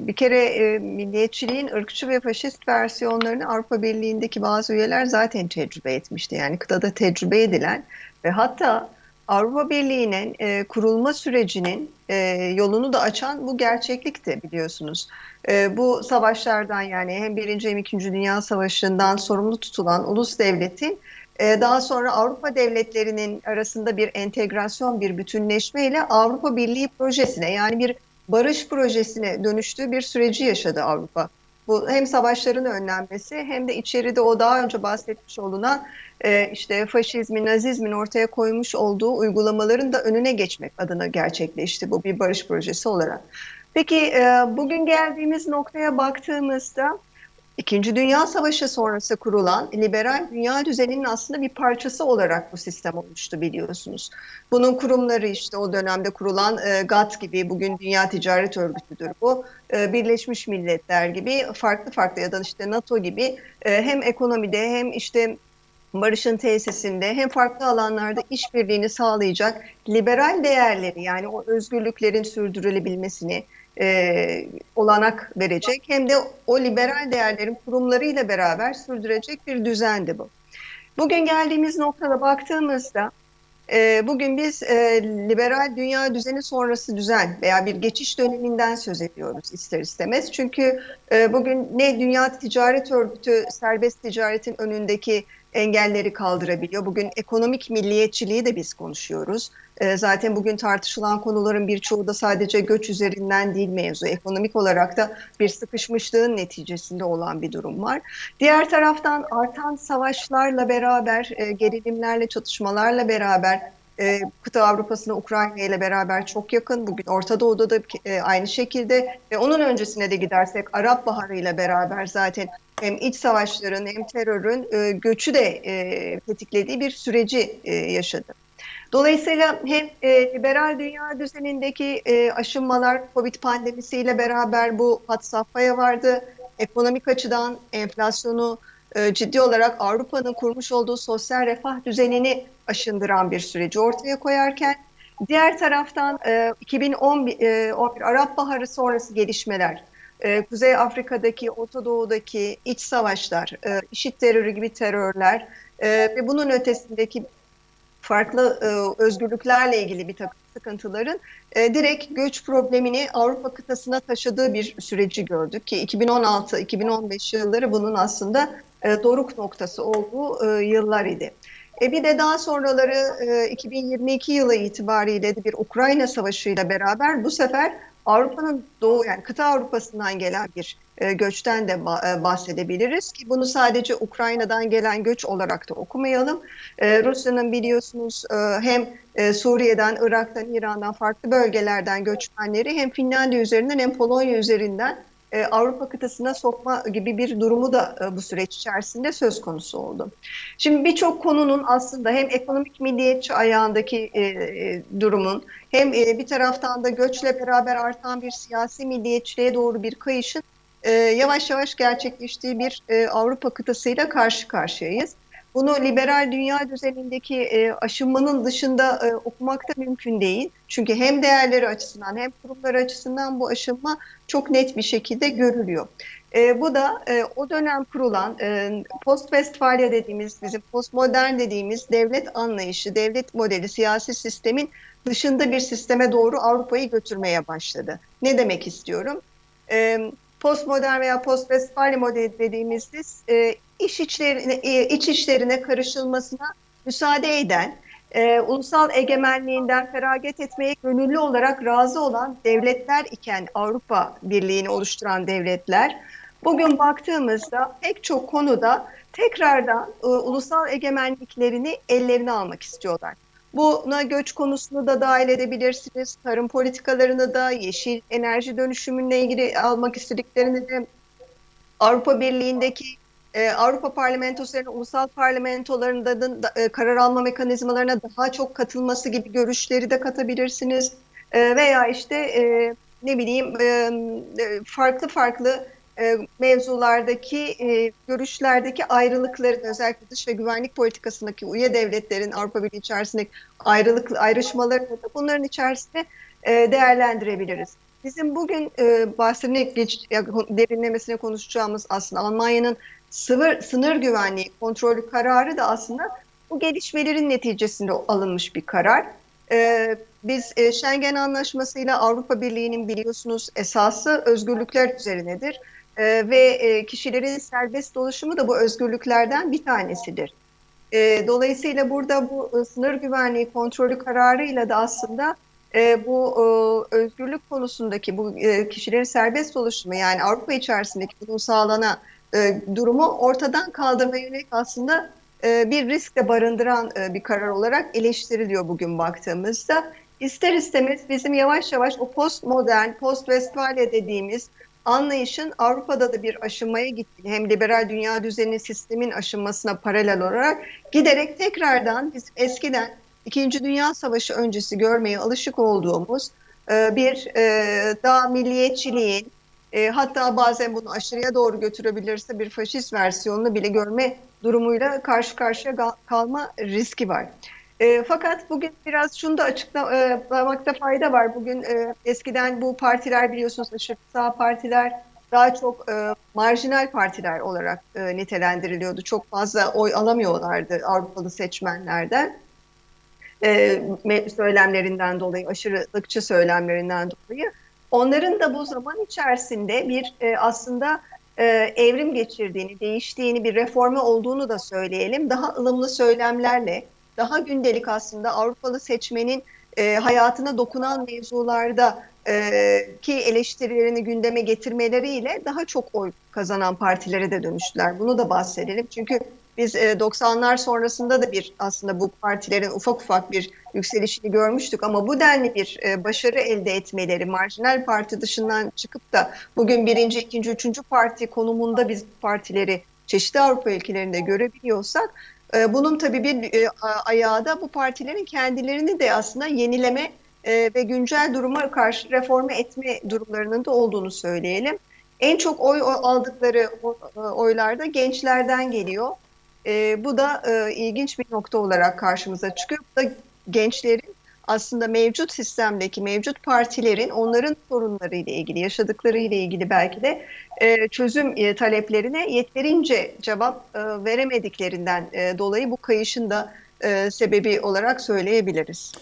bir kere e, milliyetçiliğin ırkçı ve faşist versiyonlarını Avrupa Birliği'ndeki bazı üyeler zaten tecrübe etmişti. Yani kıtada tecrübe edilen ve hatta Avrupa Birliği'nin e, kurulma sürecinin e, yolunu da açan bu gerçeklikti biliyorsunuz. E, bu savaşlardan yani hem Birinci hem İkinci Dünya Savaşı'ndan sorumlu tutulan ulus devletin e, daha sonra Avrupa devletlerinin arasında bir entegrasyon, bir bütünleşme ile Avrupa Birliği projesine yani bir barış projesine dönüştüğü bir süreci yaşadı Avrupa. Bu hem savaşların önlenmesi hem de içeride o daha önce bahsetmiş olunan e, işte faşizmin, nazizmin ortaya koymuş olduğu uygulamaların da önüne geçmek adına gerçekleşti bu bir barış projesi olarak. Peki e, bugün geldiğimiz noktaya baktığımızda İkinci Dünya Savaşı sonrası kurulan liberal dünya düzeninin aslında bir parçası olarak bu sistem olmuştu biliyorsunuz. Bunun kurumları işte o dönemde kurulan e, GATT gibi bugün Dünya Ticaret Örgütü'dür bu. E, Birleşmiş Milletler gibi farklı farklı ya da işte NATO gibi e, hem ekonomide hem işte barışın tesisinde hem farklı alanlarda işbirliğini sağlayacak liberal değerleri yani o özgürlüklerin sürdürülebilmesini, e, olanak verecek hem de o liberal değerlerin kurumlarıyla beraber sürdürecek bir düzendi bu. Bugün geldiğimiz noktada baktığımızda e, bugün biz e, liberal dünya düzeni sonrası düzen veya bir geçiş döneminden söz ediyoruz ister istemez. Çünkü e, bugün ne Dünya Ticaret Örgütü serbest ticaretin önündeki engelleri kaldırabiliyor. Bugün ekonomik milliyetçiliği de biz konuşuyoruz. E, zaten bugün tartışılan konuların birçoğu da sadece göç üzerinden değil mevzu. Ekonomik olarak da bir sıkışmışlığın neticesinde olan bir durum var. Diğer taraftan artan savaşlarla beraber, e, gerilimlerle, çatışmalarla beraber e, kıta Avrupa'sına Ukrayna ile beraber çok yakın. Bugün Orta Doğu'da da e, aynı şekilde ve onun öncesine de gidersek Arap Baharı ile beraber zaten hem iç savaşların hem terörün e, göçü de e, tetiklediği bir süreci e, yaşadı. Dolayısıyla hem e, liberal dünya düzenindeki e, aşınmalar Covid pandemisiyle beraber bu hat safhaya vardı. Ekonomik açıdan enflasyonu e, ciddi olarak Avrupa'nın kurmuş olduğu sosyal refah düzenini aşındıran bir süreci ortaya koyarken diğer taraftan e, 2011 e, Arap Baharı sonrası gelişmeler e, Kuzey Afrika'daki, Orta Doğu'daki iç savaşlar, e, IŞİD terörü gibi terörler e, ve bunun ötesindeki farklı e, özgürlüklerle ilgili bir takım sıkıntıların e, direkt göç problemini Avrupa kıtasına taşıdığı bir süreci gördük ki 2016-2015 yılları bunun aslında e, doruk noktası olduğu yıllar idi. E bir de daha sonraları e, 2022 yılı itibariyle de bir Ukrayna Savaşı ile beraber bu sefer Avrupa'nın doğu yani kıta Avrupa'sından gelen bir e, göçten de e, bahsedebiliriz ki bunu sadece Ukrayna'dan gelen göç olarak da okumayalım. E, Rusya'nın biliyorsunuz e, hem e, Suriye'den, Irak'tan, İran'dan farklı bölgelerden göçmenleri hem Finlandiya üzerinden hem Polonya üzerinden e, Avrupa kıtasına sokma gibi bir durumu da e, bu süreç içerisinde söz konusu oldu. Şimdi birçok konunun aslında hem ekonomik milliyetçi ayağındaki e, durumun hem bir taraftan da göçle beraber artan bir siyasi milliyetçiliğe doğru bir kayışın yavaş yavaş gerçekleştiği bir Avrupa kıtasıyla karşı karşıyayız. Bunu liberal dünya düzenindeki e, aşınmanın dışında e, okumak da mümkün değil. Çünkü hem değerleri açısından hem kurumlar açısından bu aşınma çok net bir şekilde görülüyor. E, bu da e, o dönem kurulan e, post-Westfalia dediğimiz, bizim postmodern dediğimiz devlet anlayışı, devlet modeli, siyasi sistemin dışında bir sisteme doğru Avrupa'yı götürmeye başladı. Ne demek istiyorum? E, postmodern veya post-Westfalia modeli dediğimizde e, iş içlerine, e, iç işlerine karışılmasına müsaade eden, e, ulusal egemenliğinden feragat etmeye gönüllü olarak razı olan devletler iken Avrupa Birliği'ni oluşturan devletler, bugün baktığımızda pek çok konuda tekrardan e, ulusal egemenliklerini ellerine almak istiyorlar. Buna göç konusunu da dahil edebilirsiniz. Tarım politikalarını da, yeşil enerji dönüşümünle ilgili almak istediklerini de Avrupa Birliği'ndeki e, Avrupa parlamentolarının ulusal parlamentolarında da, e, karar alma mekanizmalarına daha çok katılması gibi görüşleri de katabilirsiniz. E, veya işte e, ne bileyim e, e farklı farklı e, mevzulardaki e, görüşlerdeki ayrılıkların özellikle dış ve güvenlik politikasındaki üye devletlerin Avrupa Birliği içerisindeki ayrılık ayrışmalarını da bunların içerisinde e, değerlendirebiliriz. bizim bugün e, bahsine geç, derinlemesine konuşacağımız aslında Almanya'nın sınır, sınır güvenliği kontrolü kararı da aslında bu gelişmelerin neticesinde alınmış bir karar. E, biz e, Schengen Anlaşması'yla Avrupa Birliği'nin biliyorsunuz esası özgürlükler üzerinedir. E, ve e, kişilerin serbest dolaşımı da bu özgürlüklerden bir tanesidir. E, dolayısıyla burada bu e, sınır güvenliği kontrolü kararıyla da aslında e, bu e, özgürlük konusundaki bu e, kişilerin serbest dolaşımı yani Avrupa içerisindeki bunun sağlanan e, durumu ortadan kaldırmaya yönelik aslında e, bir risk de barındıran e, bir karar olarak eleştiriliyor bugün baktığımızda. İster istemez bizim yavaş yavaş o postmodern, post-Westfalia dediğimiz anlayışın Avrupa'da da bir aşınmaya gittiğini hem liberal dünya düzeni sistemin aşınmasına paralel olarak giderek tekrardan bizim eskiden İkinci Dünya Savaşı öncesi görmeye alışık olduğumuz e, bir e, daha milliyetçiliğin e, hatta bazen bunu aşırıya doğru götürebilirse bir faşist versiyonunu bile görme durumuyla karşı karşıya kalma riski var. E, fakat bugün biraz şunu da açıklamakta fayda var. Bugün e, eskiden bu partiler biliyorsunuz aşırı sağ partiler daha çok e, marjinal partiler olarak e, nitelendiriliyordu. Çok fazla oy alamıyorlardı Avrupalı seçmenlerden. E, söylemlerinden dolayı, aşırılıkçı söylemlerinden dolayı. Onların da bu zaman içerisinde bir e, aslında e, evrim geçirdiğini, değiştiğini, bir reformu olduğunu da söyleyelim. Daha ılımlı söylemlerle, daha gündelik aslında Avrupalı seçmenin e, hayatına dokunan mevzularda e, ki eleştirilerini gündeme getirmeleriyle daha çok oy kazanan partilere de dönüştüler. Bunu da bahsedelim. Çünkü biz e, 90'lar sonrasında da bir aslında bu partilerin ufak ufak bir yükselişini görmüştük ama bu denli bir e, başarı elde etmeleri, marjinal parti dışından çıkıp da bugün birinci, ikinci, üçüncü parti konumunda biz partileri çeşitli Avrupa ülkelerinde görebiliyorsak e, bunun tabii bir e, ayağı da bu partilerin kendilerini de aslında yenileme e, ve güncel duruma karşı reforme etme durumlarının da olduğunu söyleyelim. En çok oy aldıkları oylarda gençlerden geliyor. E, bu da e, ilginç bir nokta olarak karşımıza çıkıyor. Bu da gençlerin aslında mevcut sistemdeki mevcut partilerin onların sorunları ile ilgili, yaşadıkları ile ilgili belki de e, çözüm e, taleplerine yeterince cevap e, veremediklerinden e, dolayı bu kayışın da e, sebebi olarak söyleyebiliriz.